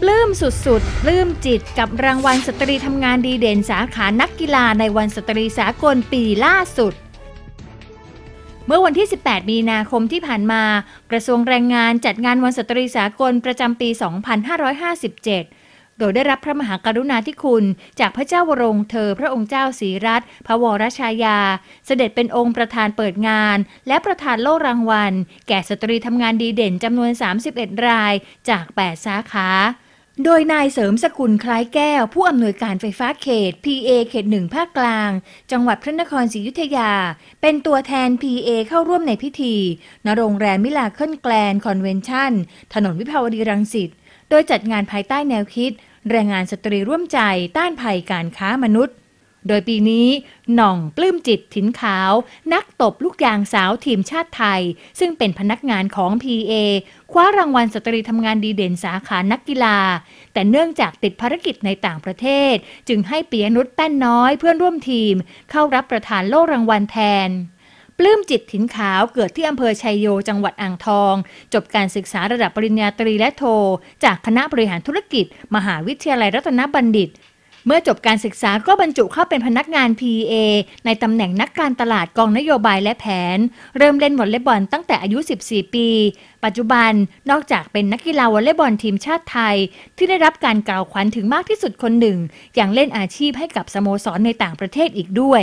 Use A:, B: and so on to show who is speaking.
A: ปลื้มสุดๆ ปลื้มจิตกับรางวัลสตรีทำงานดีเด่นสาขานักกีฬาในวันสตรีสากลปีล่าสุด เมื่อวันที่ 18 มีนาคมที่ผ่านมา กระทรวงแรงงานจัดงานวันสตรีสากลประจำปี 2557 โดยได้รับพระมหากรุณาธิคุณ จากพระเจ้าวรงเธอพระองค์เจ้าศรีรัตน์พระวรชายา เสด็จเป็นองค์ประธานเปิดงาน และประธานโล่รางวัล แก่สตรีทำงานดีเด่นจำนวน 31 รายจาก 8 สาขา โดยนายเสริมสกุลคล้ายแก้ว ผู้อำนวยการไฟฟ้าเขต PA เขตหนึ่งภาคกลาง จังหวัดพระนครศรีอยุธยา เป็นตัวแทน PA เข้าร่วมในพิธีณโรงแรมมิลาเคิลแกลนคอนเวนชั่น ถนนวิภาวดีรังสิต โดยจัดงานภายใต้แนวคิด แรงงานสตรีร่วมใจต้านภัยการค้ามนุษย์ โดยปีนี้หน่องปลื้มจิตถินขาว นักตบลูกยางสาวทีมชาติไทย ซึ่งเป็นพนักงานของ PA คว้ารางวัลสตรีทำงานดีเด่นสาขานักกีฬา แต่เนื่องจากติดภารกิจในต่างประเทศ จึงให้ปียนุชแป้นน้อยเพื่อนร่วมทีม เข้ารับประทานโล่รางวัลแทนปลื้มจิตถินขาวเกิดที่อำเภอชัยโยจังหวัดอ่างทอง จบการศึกษาระดับปริญญาตรีและโท จากคณะบริหารธุรกิจ มหาวิทยาลัยรัตนบัณฑิต เมื่อจบการศึกษาก็บรรจุเข้าเป็นพนักงาน PA ในตำแหน่งนักการตลาดกองนโยบายและแผน เริ่มเล่นวอลเลย์บอลตั้งแต่อายุ 14 ปี ปัจจุบันนอกจากเป็นนักกีฬาวอลเลย์บอลทีมชาติไทย ที่ได้รับการกล่าวขวัญถึงมากที่สุดคนหนึ่งยังเล่นอาชีพให้กับสโมสรในต่างประเทศอีกด้วย